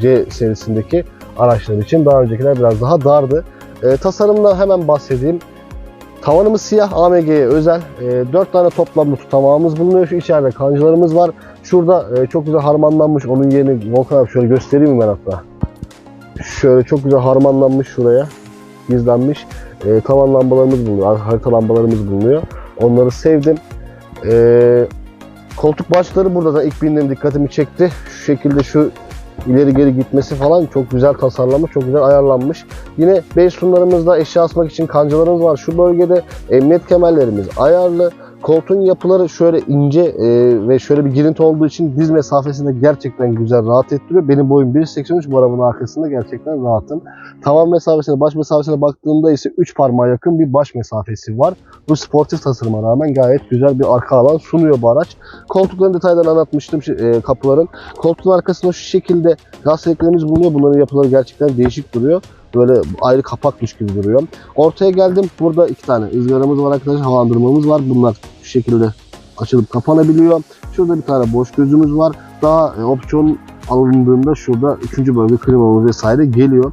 C serisindeki araçlar için. Daha öncekiler biraz daha dardı. E, tasarımla hemen bahsedeyim. Tavanımız siyah AMG'ye özel. E, 4 tane toplamlı tutamağımız bulunuyor. Şu içeride kancılarımız var. Şurada e, çok güzel harmanlanmış. Onun yerini Volkan abi şöyle göstereyim mi ben hatta? Şöyle çok güzel harmanlanmış şuraya. Gizlenmiş. E, tavan lambalarımız bulunuyor. Harita lambalarımız bulunuyor. Onları sevdim. E, koltuk başları burada da ilk bindiğim dikkatimi çekti. Şu şekilde şu ileri geri gitmesi falan çok güzel tasarlanmış, çok güzel ayarlanmış. Yine base sunlarımızda eşya asmak için kancalarımız var. Şu bölgede emniyet kemerlerimiz ayarlı. Koltuğun yapıları şöyle ince e, ve şöyle bir girinti olduğu için diz mesafesinde gerçekten güzel rahat ettiriyor. Benim boyum 1.83 bu arabanın arkasında gerçekten rahatım. Tavan mesafesine, baş mesafesine baktığımda ise 3 parmağa yakın bir baş mesafesi var. Bu sportif tasarıma rağmen gayet güzel bir arka alan sunuyor bu araç. Koltukların detaylarını anlatmıştım e, kapıların. Koltuğun arkasında şu şekilde gaz bulunuyor. Bunların yapıları gerçekten değişik duruyor. Böyle ayrı kapakmış gibi duruyor. Ortaya geldim. Burada iki tane ızgaramız var arkadaşlar. Havalandırmamız var. Bunlar şu şekilde açılıp kapanabiliyor. Şurada bir tane boş gözümüz var. Daha e, opsiyon alındığında şurada üçüncü bölge klimamız vesaire geliyor.